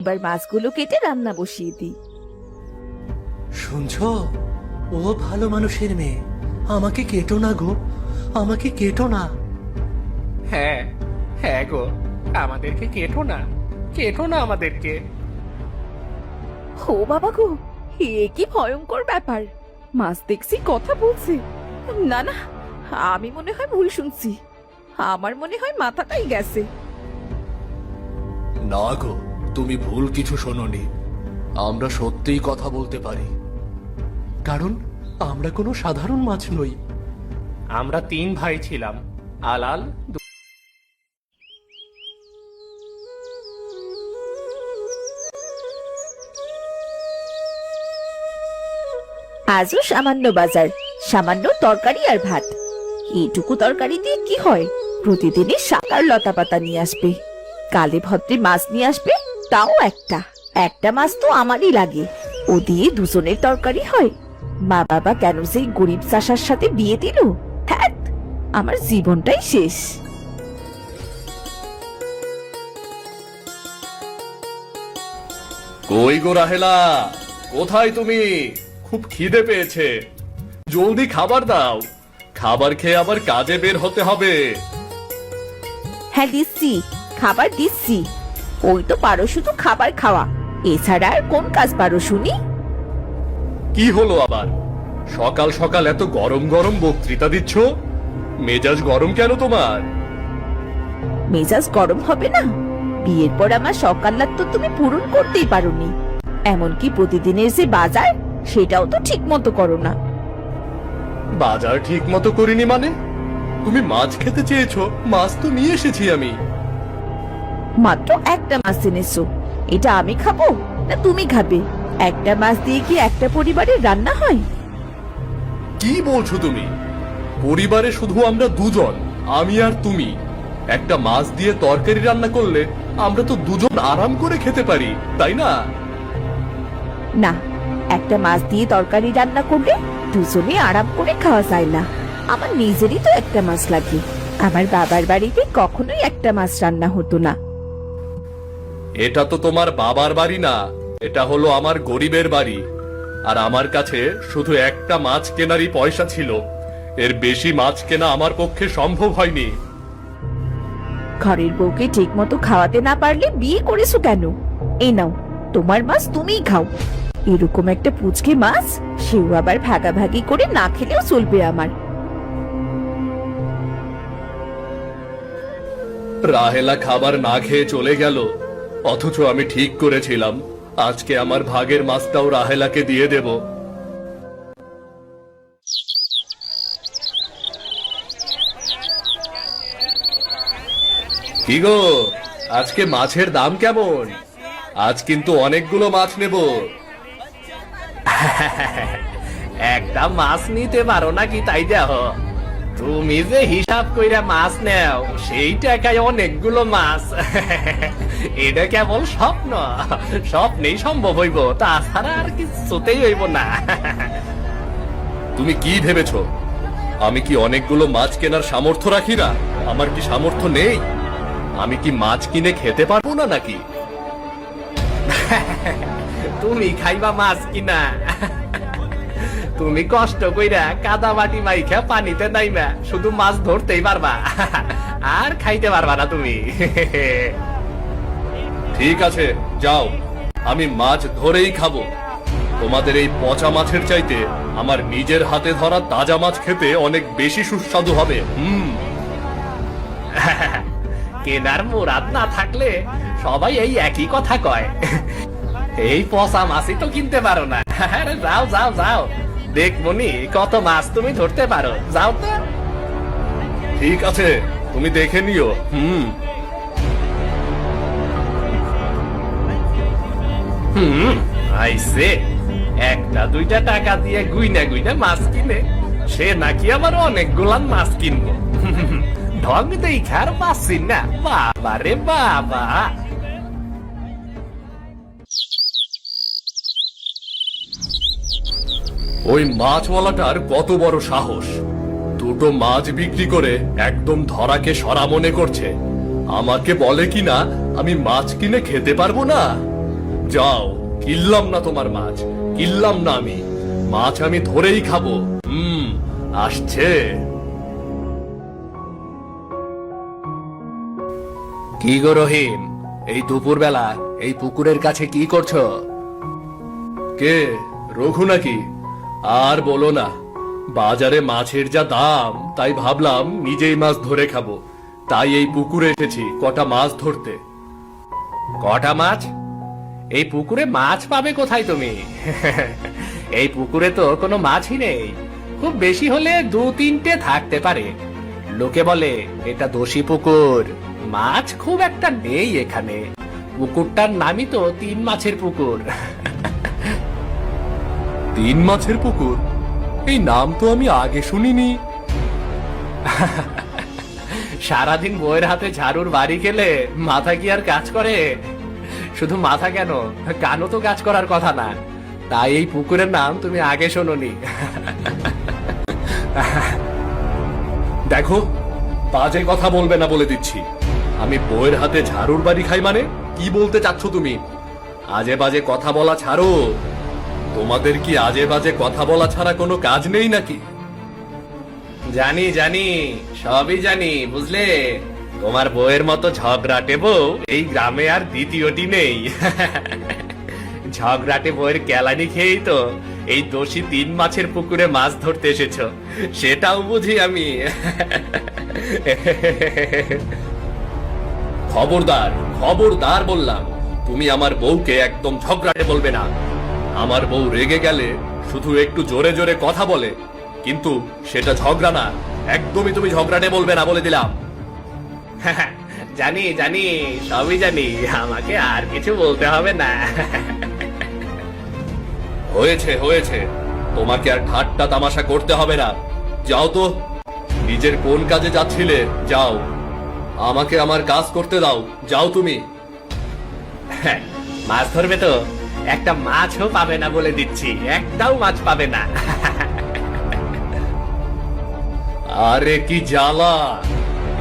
এবার মাছগুলো কেটে রান্না বসিয়ে দিই। শুনছো? ও ভালো মানুষের মেয়ে। আমাকে কেটো না গো। আমাকে কেটো না। হ্যাঁ হ্যাঁ গো। আমাদেরকে কেটো না। কেটো না আমাদেরকে। ও বাবা গো এ কি ভয়ঙ্কর ব্যাপার। মাছ দেখছি কথা বলছে। না না আমি মনে হয় ভুল শুনছি। আমার মনে হয় মাথাটাই গেছে। না গো তুমি ভুল কিছু শোনোনি। আমরা সত্যিই কথা বলতে পারি। কারণ আমরা কোনো সাধারণ মাছ নই। আমরা তিন ভাই ছিলাম আলাল আজও সামান্য বাজার সামান্য তরকারি আর ভাত। এইটুকু তরকারি দিয়ে কি হয়? প্রতিদিনই শাক আর লতা পাতা নিয়ে আসবে। কালে ভদ্রে মাছ নিয়ে আসবে তাও একটা। একটা মাছ তো আমারই লাগে। ও দিয়ে দুজনের তরকারি হয়। মা বাবা কেন সেই গরিব চাষার সাথে বিয়ে দিল? হ্যাঁ আমার জীবনটাই শেষ। কই গো রাহেলা? কোথায় তুমি? খুব খিদে পেয়েছে। জলদি খাবার দাও। খাবার খেয়ে আবার কাজে বের হতে হবে। হ্যাঁ দিচ্ছি। খাবার দিচ্ছি। ওই তো পারো শুধু খাবার খাওয়া। এছাড়া আর কোন কাজ পারো শুনি? কি হলো আবার? সকাল সকাল এত গরম গরম বক্তৃতা দিচ্ছ? মেজাজ গরম কেন তোমার? মেজাজ গরম হবে না? বিয়ের পর আমার সকাল্লাত তো তুমি পূরণ করতেই পারোনি। এমনকি প্রতিদিনের যে বাজার সেটাও তো ঠিক মতো করো না। বাজার ঠিক মতো করিনি মানে? তুমি মাছ খেতে চেয়েছো মাছ তো নিয়ে এসেছি আমি। মাত্র একটা মাছ এনেছো। এটা আমি খাব না তুমি খাবে? একটা মাছ দিয়ে কি একটা পরিবারের রান্না হয়? কি বলছো তুমি? পরিবারে শুধু আমরা দুজন আমি আর তুমি। একটা মাছ দিয়ে তরকারি রান্না করলে আমরা তো দুজন আরাম করে খেতে পারি তাই না? না একটা মাছ দিয়ে তরকারি রান্না করলে দুজনে আরাম করে খাওয়া যায় না। আমার নিজেরই তো একটা মাছ লাগে। আমার বাবার বাড়িতে কখনোই একটা মাছ রান্না হতো না। এটা তো তোমার বাবার বাড়ি না এটা হলো আমার গরিবের বাড়ি। আর আমার কাছে শুধু একটা মাছ কেনারই পয়সা ছিল। এর বেশি মাছ কেনা আমার পক্ষে সম্ভব হয়নি। ঘরের বউকে ঠিক মতো খাওয়াতে না পারলে বিয়ে করেছ কেন? এই নাও তোমার মাছ তুমিই খাও। এরকম একটা পুচকে মাছ সেও আবার ভাগাভাগি করে না খেলেও চলবে আমার। রাহেলা খাবার না খেয়ে চলে গেল। অথচ আমি ঠিক করেছিলাম। আজকে আমার ভাগের মাছটাও রাহেলাকে দিয়ে দেব। কি গো, আজকে মাছের দাম কেমন? আজ কিন্তু অনেকগুলো মাছ নেব। একটা মাছ নিতে পারো নাকি তাই দেহ? তুমি যে হিসাব কইরা মাছ নেও সেই টাকায় অনেকগুলো মাছ। এটা কেবল স্বপ্ন। স্বপ্নেই সম্ভব হইব তাছাড়া আর কিছুতেই হইব না। তুমি কি ভেবেছ? আমি কি অনেকগুলো মাছ কেনার সামর্থ্য রাখি না? আমার কি সামর্থ্য নেই? আমি কি মাছ কিনে খেতে পারব না নাকি? তুমি খাইবা মাছ কিনা? তুমি কষ্ট কইরা কাদা মাটি মাইখা পানিতে নাইমা শুধু মাছ ধরতেই পারবা। আর খাইতে পারবা না তুমি। ঠিক আছে যাও। আমি মাছ ধরেই খাব। তোমাদের এই পচা মাছের চাইতে আমার নিজের হাতে ধরা তাজা মাছ খেতে অনেক বেশি সুস্বাদু হবে। হুম। কেনার মুরাদ না থাকলে সবাই এই একই কথা কয়। এই পচা মাছই তো কিনতে পারো না। যাও যাও যাও। যাও দেখবনি কত মাছ তুমি ধরতে পারো। যাও তো। ঠিক আছে তুমি দেখে নিও। হুম। হুম আইসে। একটা দুইটা টাকা দিয়ে গুইনা গুইনা মাছ কিনে। সে নাকি আবার অনেক গুলান মাছ কিনবো। ঢং দেখার পাচ্ছি না। বাবা রে বাবা। ওই মাছওয়ালাটার কত বড় সাহস। দুটো মাছ বিক্রি করে একদম ধরাকে সরা মনে করছে। আমাকে বলে কিনা আমি মাছ কিনে খেতে পারব না? যাও কিনলাম না তোমার মাছ কিনলাম না আমি। মাছ আমি ধরেই খাব। হুম আসছে। কি গো রহিম এই দুপুরবেলা এই পুকুরের কাছে কি করছ? কে রঘু নাকি? আর বলো না, বাজারে মাছের যা দাম, তাই ভাবলাম নিজেই মাছ ধরে খাব। তাই এই পুকুরে এসেছি কটা মাছ ধরতে। কটা মাছ? এই পুকুরে মাছ পাবে কোথায় তুমি? এই পুকুরে তো কোনো মাছই নেই। খুব বেশি হলে দু তিনটে থাকতে পারে। লোকে বলে, এটা দোষী পুকুর। মাছ খুব একটা নেই এখানে। পুকুরটার নামই তো তিন মাছের পুকুর। তিন মাছের পুকুর। এই নাম তো আমি আগে শুনিনি। সারাদিন বইয়ের হাতে ঝাড়ুর বাড়ি গেলে মাথা কি আর কাজ করে? শুধু মাথা কেন? কানও তো কাজ করার কথা না। তাই এই পুকুরের নাম তুমি আগে শোনোনি। দেখো বাজে কথা বলবে না বলে দিচ্ছি। আমি বইয়ের হাতে ঝাড়ুর বাড়ি খাই মানে? কি বলতে চাচ্ছ তুমি? আজে বাজে কথা বলা ছাড়ো। তোমাদের কি আজে বাজে কথা বলা ছাড়া কোনো কাজ নেই নাকি? জানি জানি, সবই জানি, বুঝলে? তোমার বউয়ের মতো ঝগড়াটে বউ এই গ্রামে আর দ্বিতীয়টি নেই। ঝগড়াটে বউয়ের কেলানি খেয়েই তো এই দোষী তিন মাছের পুকুরে মাছ ধরতে এসেছ। সেটাও বুঝি আমি। খবরদার খবরদার বললাম, তুমি আমার বউকে একদম ঝগড়াটে বলবে না। আমার বউ রেগে গেলে শুধু একটু জোরে জোরে কথা বলে কিন্তু সেটা ঝগড়া না। একদমই তুমি ঝগড়াটে বলবে না বলে দিলাম। জানি জানি সবই জানি আমাকে আর কিছু বলতে হবে না। হয়েছে হয়েছে। তোমাকে আর ঠাট্টা তামাশা করতে হবে না। যাও তো নিজের কোন কাজে যাচ্ছিলে যাও। আমাকে আমার কাজ করতে দাও যাও তুমি। মাছ ধরবে তো? একটা মাছও পাবে না বলে দিচ্ছি। একটাও মাছ পাবে না। আরে কি জ্বালা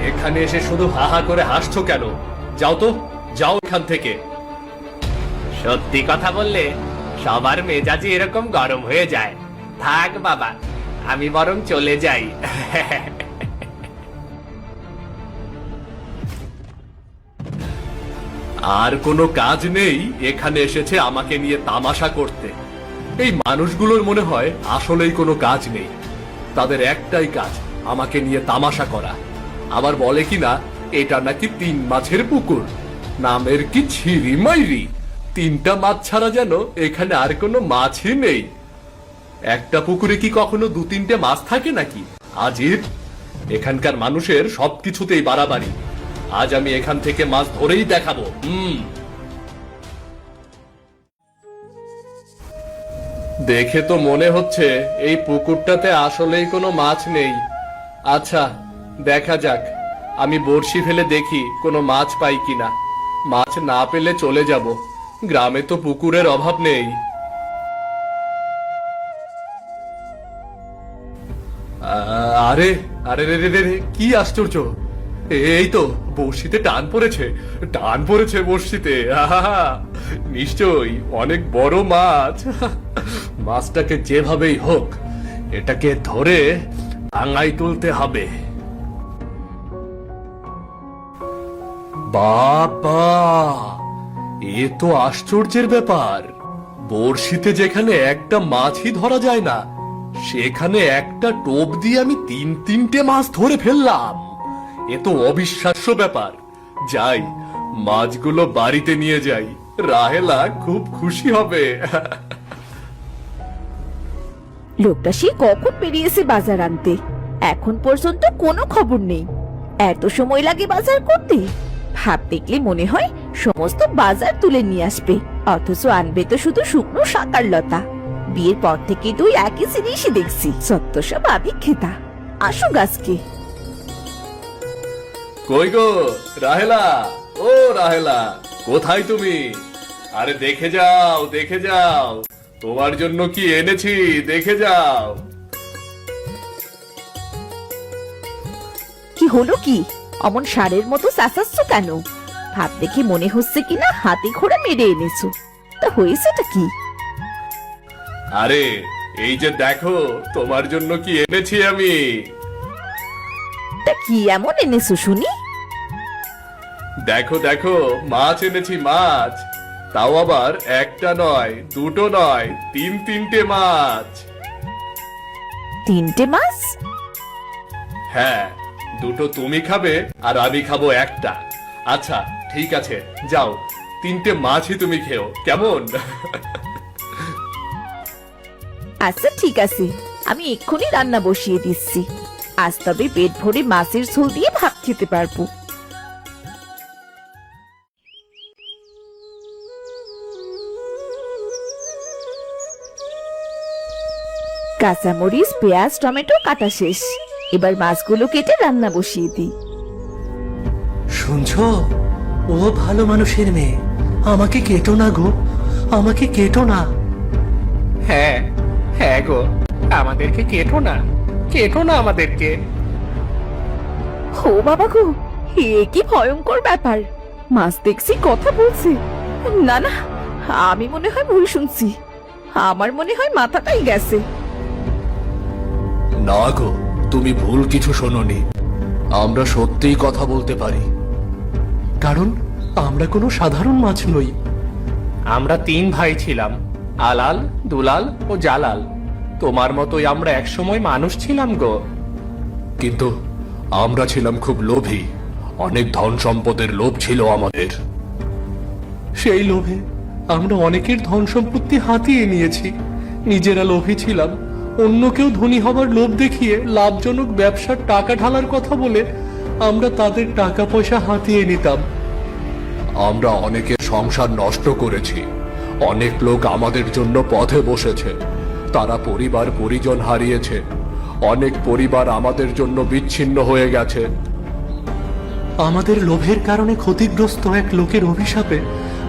এখানে এসে শুধু হাহা করে হাসছো কেন? যাও তো যাও এখান থেকে। সত্যি কথা বললে সবার মেজাজি এরকম গরম হয়ে যায়। থাক বাবা আমি বরং চলে যাই। আর কোনো কাজ নেই, এখানে এসেছে আমাকে নিয়ে তামাশা করতে। এই মানুষগুলোর মনে হয় আসলেই কোনো কাজ নেই। তাদের একটাই কাজ, আমাকে নিয়ে তামাশা করা। আবার বলে কি না এটা নাকি তিন মাছের পুকুর, নামের কি ছিরি মাইরি। তিনটা মাছ ছাড়া যেন এখানে আর কোনো মাছই নেই। একটা পুকুরে কি কখনো দু তিনটে মাছ থাকে নাকি? আজীব। এখানকার মানুষের সবকিছুতেই বাড়াবাড়ি। আজ আমি এখান থেকে মাছ ধরেই দেখাবো। হুম। দেখে তো মনে হচ্ছে এই পুকুরটাতে আসলেই কোনো মাছ নেই। আচ্ছা দেখা যাক। আমি বড়শি ফেলে দেখি কোনো মাছ পাই কিনা। মাছ না পেলে চলে যাব। গ্রামে তো পুকুরের অভাব নেই। আরে আরে রে রে রে রে, কি আশ্চর্য! এই তো, বড়শিতে টান পড়েছে টান পড়েছে বড়শিতে নিশ্চয়ই, অনেক বড় মাছ। মাছটাকে যেভাবেই হোক, এটাকে ধরে ভাঙাই তুলতে হবে। বাবা, এ তো আশ্চর্যের ব্যাপার। বড়শিতে যেখানে একটা মাছই ধরা যায় না, সেখানে একটা টোপ দিয়ে আমি তিন তিনটে মাছ ধরে ফেললাম। এ তো অবিশ্বাস্য ব্যাপার। যাই, মাছগুলো বাড়িতে নিয়ে যাই। রাহেলা খুব খুশি হবে। লোকটা সে কখন বেরিয়েছে বাজার আনতে? এখন পর্যন্ত কোনো খবর নেই। এত সময় লাগে বাজার করতে? ভাব দেখলে মনে হয় সমস্ত বাজার তুলে নিয়ে আসবে। অথচ আনবে তো শুধু শুকনো শাকার লতা। বিয়ের পর থেকে তুই একই জিনিসই দেখছি। সত্য সব আদি খেতা আসুক আজকে। কই গো রাহেলা? ও রাহেলা কোথায় তুমি? আরে দেখে যাও দেখে যাও। তোমার জন্য কি এনেছি? দেখে যাও। কি হলো কি? অমন সারের মতো চাচাচ্ছ কেন? ভাব দেখে মনে হচ্ছে কিনা হাতি ঘোড়া মেরে এনেছো। তা হয়েছেটা কি? আরে এই যে দেখো তোমার জন্য কি এনেছি আমি? তা কি এমন এনেছো শুনি? দেখো দেখো মাছ এনেছি মাছ। তাও আবার একটা নয় দুটো নয় তিন তিনটে মাছ। তিনটে মাছ? হ্যাঁ দুটো তুমি খাবে আর আমি খাব একটা। আচ্ছা ঠিক আছে যাও তিনটে মাছই তুমি খেও কেমন? আচ্ছা ঠিক আছে আমি এক্ষুনি রান্না বসিয়ে দিচ্ছি। আজ তবে পেট ভরে মাছের ঝোল দিয়ে ভাত খেতে পারব। কাঁচামরিচ পেঁয়াজ টমেটো কাটা শেষ। এবার মাছগুলো কেটে রান্না বসিয়ে দিই। শুনছো? ও ভালো মানুষের মেয়ে। আমাকে কেটো না গো। আমাকে কেটো না। হ্যাঁ হ্যাঁ গো। আমাদেরকে কেটো না। কেটো না আমাদেরকে। ও বাবা গো এ কি ভয়ঙ্কর ব্যাপার। মাছ দেখছি কথা বলছে। না না আমি মনে হয় ভুল শুনছি। আমার মনে হয় মাথাটাই গেছে। না গো তুমি ভুল কিছু শোনোনি। আমরা সত্যিই কথা বলতে পারি। কারণ আমরা কোনো সাধারণ মাছ নই। আমরা তিন ভাই ছিলাম আলাল দুলাল ও জালাল। তোমার মতোই আমরা একসময় মানুষ ছিলাম গো। কিন্তু আমরা ছিলাম খুব লোভী। অনেক ধন সম্পদের লোভ ছিল আমাদের। সেই লোভে আমরা অনেকের ধন সম্পত্তি হাতিয়ে নিয়েছি। নিজেরা লোভী ছিলাম। অন্য কেউ ধনী হবার লোভ দেখিয়ে লাভজনক ব্যবসার টাকা ঢালার কথা বলে আমরা তাদের টাকা পয়সা হাতিয়ে নিতাম। আমরা অনেকের সংসার নষ্ট করেছি। অনেক লোক আমাদের জন্য পথে বসেছে। তারা পরিবার পরিজন হারিয়েছে। অনেক পরিবার আমাদের জন্য বিচ্ছিন্ন হয়ে গেছে। আমাদের লোভের কারণে ক্ষতিগ্রস্ত এক লোকের অভিশাপে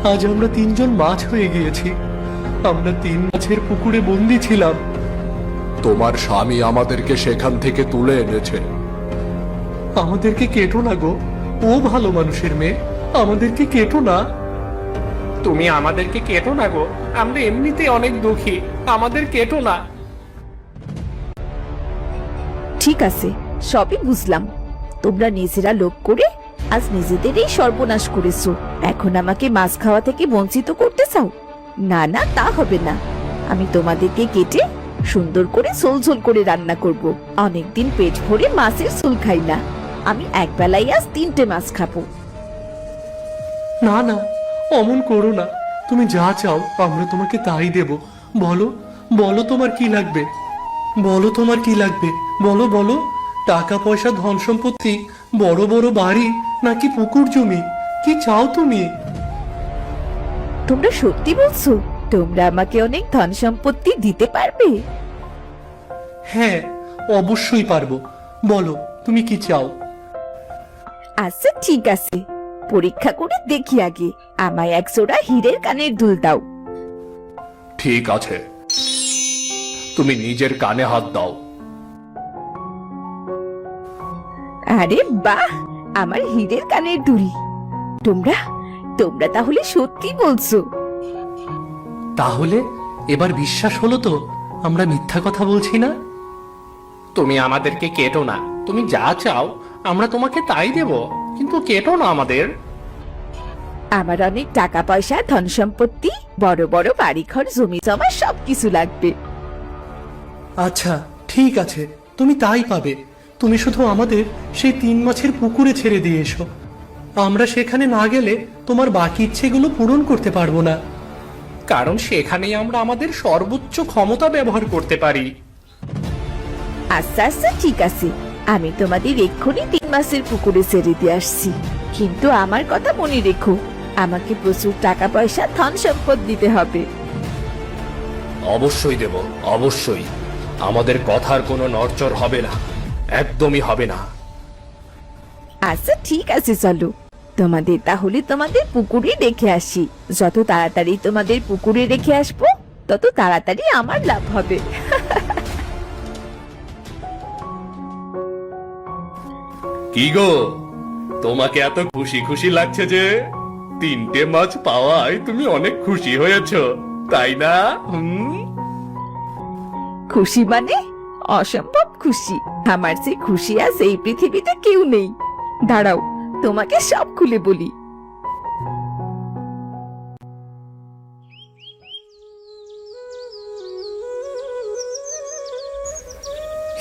আজ আমরা তিনজন মাছ হয়ে গিয়েছি। আমরা তিন মাছের পুকুরে বন্দি ছিলাম। তোমার স্বামী আমাদেরকে সেখান থেকে তুলে এনেছে। আমাদেরকে কেটো না গো। ও ভালো মানুষের মেয়ে আমাদেরকে কেটো না। তুমি আমাদেরকে কেটো না গো। আমরা এমনিতে অনেক দুঃখী। আমাদের কেটো না। ঠিক আছে সবই বুঝলাম। তোমরা নিজেরা লোভ করে আজ নিজেদেরই সর্বনাশ করেছ। এখন আমাকে মাছ খাওয়া থেকে বঞ্চিত করতে চাও? না না তা হবে না। আমি তোমাদেরকে কেটে সুন্দর করে ঝোল ঝোল করে রান্না করব। অনেকদিন পেট ভরে মাছের ঝোল খাই না। আমি একবেলাই আজ তিনটে মাছ খাব। না না অমন করো না। তুমি যা চাও আমরা তোমাকে তাই দেব। বলো বলো তোমার কি লাগবে? বলো তোমার কি লাগবে? বলো বলো টাকা পয়সা ধন সম্পত্তি বড় বড় বাড়ি নাকি পুকুর জমি? কি চাও তুমি? তোমরা সত্যি বলছো তোমরা আমাকে অনেক ধন সম্পত্তি দিতে পারবে? হ্যাঁ অবশ্যই পারব। বলো তুমি কি চাও? আচ্ছা ঠিক আছে। পরীক্ষা করে দেখি আগে। আমায় এক জোড়া হীরের কানের দুল দাও। ঠিক আছে। তুমি নিজের কানে হাত দাও। আরে বাহ! আমার হীরের কানের দুল। তোমরা তোমরা তাহলে সত্যি বলছো। তাহলে এবার বিশ্বাস হলো তো আমরা মিথ্যা কথা বলছি না? তুমি আমাদেরকে কেটো না। তুমি যা চাও আমরা তোমাকে তাই দেব। কিন্তু কেটো না আমাদের। আমার অনেক টাকা পয়সা ধন সম্পত্তি বড় বড় বাড়িঘর জমি জমা সবকিছু লাগবে। আচ্ছা ঠিক আছে তুমি তাই পাবে। তুমি শুধু আমাদের সেই তিন মাছের পুকুরে ছেড়ে দিয়ে এসো। আমরা সেখানে না গেলে তোমার বাকি ইচ্ছেগুলো পূরণ করতে পারব না। কারণ সেখানেই আমরা আমাদের সর্বোচ্চ ক্ষমতা ব্যবহার করতে পারি। আচ্ছা আচ্ছা ঠিক আছে। আমি তোমাদের এক্ষুনি তিন মাসের পুকুরে ছেড়ে দিয়ে আসছি। কিন্তু আমার কথা মনে রেখো আমাকে প্রচুর টাকা পয়সা ধন সম্পদ দিতে হবে। অবশ্যই দেব অবশ্যই। আমাদের কথার কোনো নড়চড় হবে না একদমই হবে না। আচ্ছা ঠিক আছে চলো। তোমাদের তাহলে তোমাদের পুকুরে রেখে আসি। যত তাড়াতাড়ি তোমাদের পুকুরে রেখে আসব তত তাড়াতাড়ি আমার লাভ হবে। কি গো? তোমাকে এত খুশি খুশি লাগছে যে তিনটে মাছ পাওয়ায় তুমি অনেক খুশি হয়েছ তাই না? খুশি মানে অসম্ভব খুশি। আমার যে খুশি আজ এই পৃথিবীতে কেউ নেই। দাঁড়াও তোমাকে সব খুলে বলি।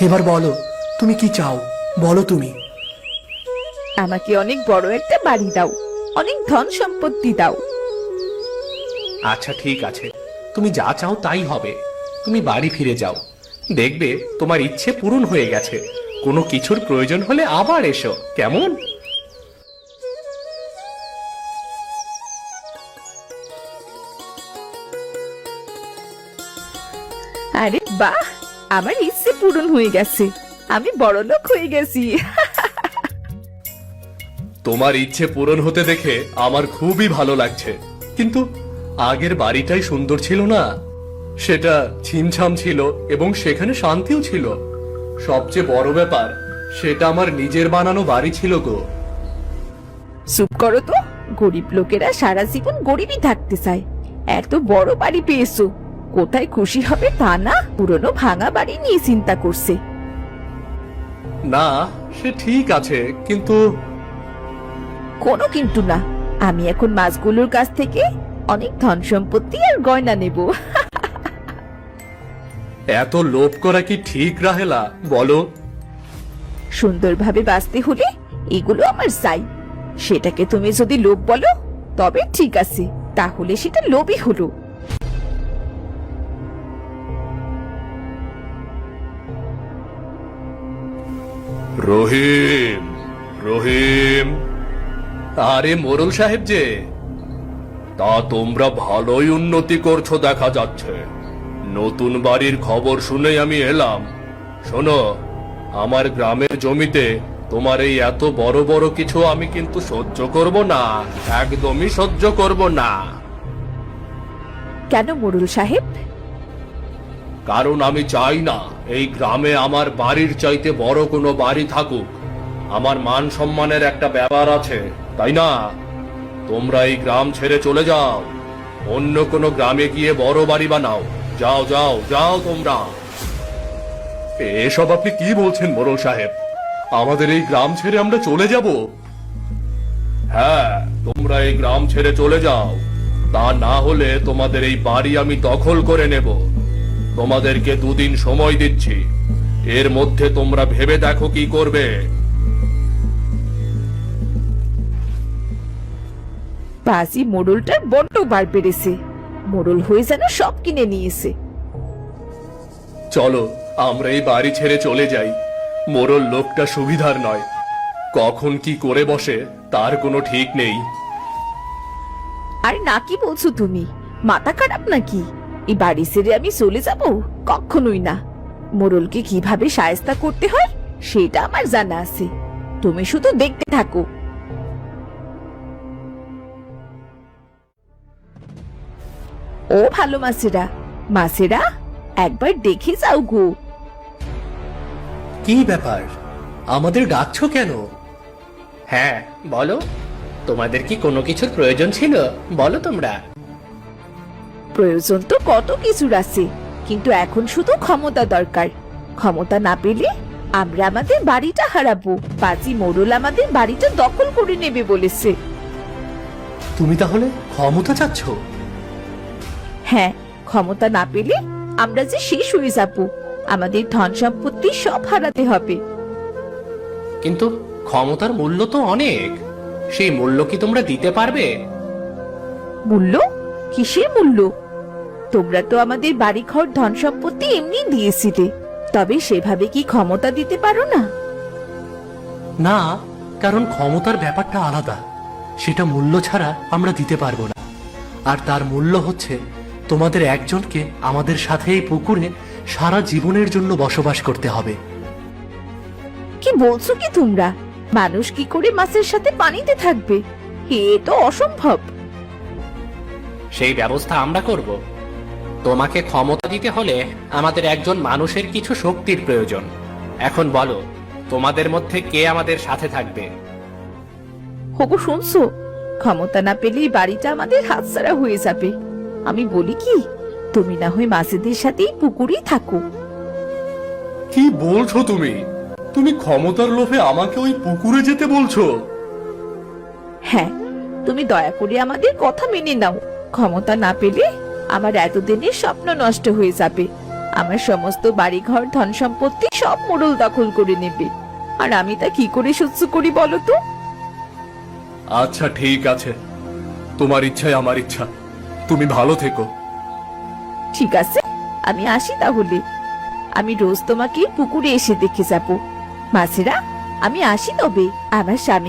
এবার বলো তুমি কি চাও? বলো তুমি। আমাকে অনেক বড় একটা বাড়ি দাও। অনেক ধন সম্পত্তি দাও। আচ্ছা ঠিক আছে। তুমি যা চাও তাই হবে। তুমি বাড়ি ফিরে যাও। দেখবে তোমার ইচ্ছে পূরণ হয়ে গেছে। কোনো কিছুর প্রয়োজন হলে আবার এসো। কেমন? আরে বাহ! আমার ইচ্ছে পূরণ হয়ে গেছে। আমি বড় লোক হয়ে গেছি। তোমার ইচ্ছে পূরণ হতে দেখে আমার খুবই ভালো লাগছে। কিন্তু আগের বাড়িটাই সুন্দর ছিল না। সেটা ছিমছাম ছিল এবং সেখানে শান্তিও ছিল। সবচেয়ে বড় ব্যাপার সেটা আমার নিজের বানানো বাড়ি ছিল গো। চুপ করো তো। গরিব লোকেরা সারা জীবন গরিবই থাকতে চায়। এত বড় বাড়ি পেয়েছ। কোথায় খুশি হবে তা না? পুরনো ভাঙা বাড়ি নিয়ে চিন্তা করছে। না সে ঠিক আছে কিন্তু কোনো কিন্তু না। আমি এখন মাছগুলোর কাছ থেকে অনেক ধন সম্পত্তি আর গয়না নেব। এত লোভ করা কি ঠিক রাহেলা? বলো। সুন্দরভাবে বাঁচতে হলে এগুলো আমার চাই। সেটাকে তুমি যদি লোভ বলো তবে ঠিক আছে তাহলে সেটা লোভই হলো। রহিম রহিম। আরে মোরল সাহেব যে তা তোমরা ভালোই উন্নতি করছ দেখা যাচ্ছে। নতুন বাড়ির খবর শুনেই আমি এলাম। শোনো আমার গ্রামের জমিতে তোমার এই এত বড় বড় কিছু আমি কিন্তু সহ্য করব না একদমই সহ্য করব না। কেন মোরুল সাহেব? কারণ আমি চাই না এই গ্রামে আমার বাড়ির চাইতে বড় কোনো বাড়ি থাকুক। আমার মান সম্মানের একটা ব্যাপার আছে, তাই না? তোমরা এই গ্রাম ছেড়ে চলে যাও। অন্য কোনো গ্রামে গিয়ে বড় বাড়ি বানাও। যাও যাও যাও তোমরা। এসব আপনি কি বলছেন মোরল সাহেব? আমাদের এই গ্রাম ছেড়ে আমরা চলে যাব? হ্যাঁ তোমরা এই গ্রাম ছেড়ে চলে যাও। তা না হলে তোমাদের এই বাড়ি আমি দখল করে নেব। তোমাদেরকে দুদিন সময় দিচ্ছি। এর মধ্যে তোমরা ভেবে দেখো কি করবে। বাজি মোড়লটার বড্ড বার বেড়েছে মোড়ল হয়ে যেন সব কিনে নিয়েছে। চলো আমরা এই বাড়ি ছেড়ে চলে যাই। মোরল লোকটা সুবিধার নয়। কখন কি করে বসে তার কোনো ঠিক নেই। আর না কি বলছো তুমি? মাথা খারাপ নাকি? এই বাড়ি ছেড়ে আমি চলে যাব? কখনোই না। মোড়লকে কীভাবে সায়স্তা করতে হয় সেটা আমার জানা আছে। তুমি শুধু দেখতে থাকো। ও ভালো মাছেরা মাছেরা একবার দেখে যাও গো। কি ব্যাপার? আমাদের ডাকছো কেন? হ্যাঁ বলো। তোমাদের কি কোনো কিছুর প্রয়োজন ছিল? বলো তোমরা। প্রয়োজন তো কত কিছুর আছে কিন্তু এখন শুধু ক্ষমতা দরকার। ক্ষমতা না পেলে আমরা আমাদের বাড়িটা হারাবো। পাঁচি মোড়ল আমাদের বাড়িটা দখল করে নেবে বলেছে। তুমি তাহলে ক্ষমতা চাচ্ছ? হ্যাঁ ক্ষমতা না পেলে আমরা যে শেষ হয়ে যাব। আমাদের ধন সম্পত্তি সব হারাতে হবে। কিন্তু ক্ষমতার মূল্য তো অনেক। সেই মূল্য কি তোমরা দিতে পারবে? মূল্য? কিসের মূল্য? তোমরা তো আমাদের বাড়িঘর ধন সম্পত্তি এমনি দিয়েছিলে। তবে সেভাবে কি ক্ষমতা দিতে পারো না? না কারণ ক্ষমতার ব্যাপারটা আলাদা। সেটা মূল্য ছাড়া আমরা দিতে পারব না। আর তার মূল্য হচ্ছে তোমাদের একজনকে আমাদের সাথে এই পুকুরে সারা জীবনের জন্য বসবাস করতে হবে। কি বলছো কি তোমরা? মানুষ কি করে মাছের সাথে পানিতে থাকবে? এ তো অসম্ভব। সেই ব্যবস্থা আমরা করব। তোমাকে ক্ষমতা দিতে হলে আমাদের একজন মানুষের কিছু শক্তির প্রয়োজন। এখন বলো তোমাদের মধ্যে কে আমাদের সাথে থাকবে? হবু শুনছো? ক্ষমতা না পেলে এই বাড়িটা আমাদের হাতছাড়া হয়ে যাবে। আমি বলি কি তুমি না হয় মাসিদের সাথেই পুকুরেই থাকো। কি বলছো তুমি? তুমি ক্ষমতার লোভে আমাকে ওই পুকুরে যেতে বলছো? হ্যাঁ তুমি দয়া করে আমাদের কথা মেনে নাও। ক্ষমতা না পেলে আমার এতদিনের স্বপ্ন নষ্ট হয়ে যাবে। আমার সমস্ত বাড়িঘর ধন সম্পত্তি সব মোড়ল দখল করে নেবে। আর আমি তা কি করে সহ্য করি বলো তো? আচ্ছা ঠিক আছে। তোমার ইচ্ছাই আমার ইচ্ছা। তুমি ভালো থেকো। ঠিক আছে, আমি আসি তাহলে। আমি রোজ তোমাকে পুকুরে এসে দেখে যাব। মাসিরা, আমি আসি তবে, আমার স্বামী।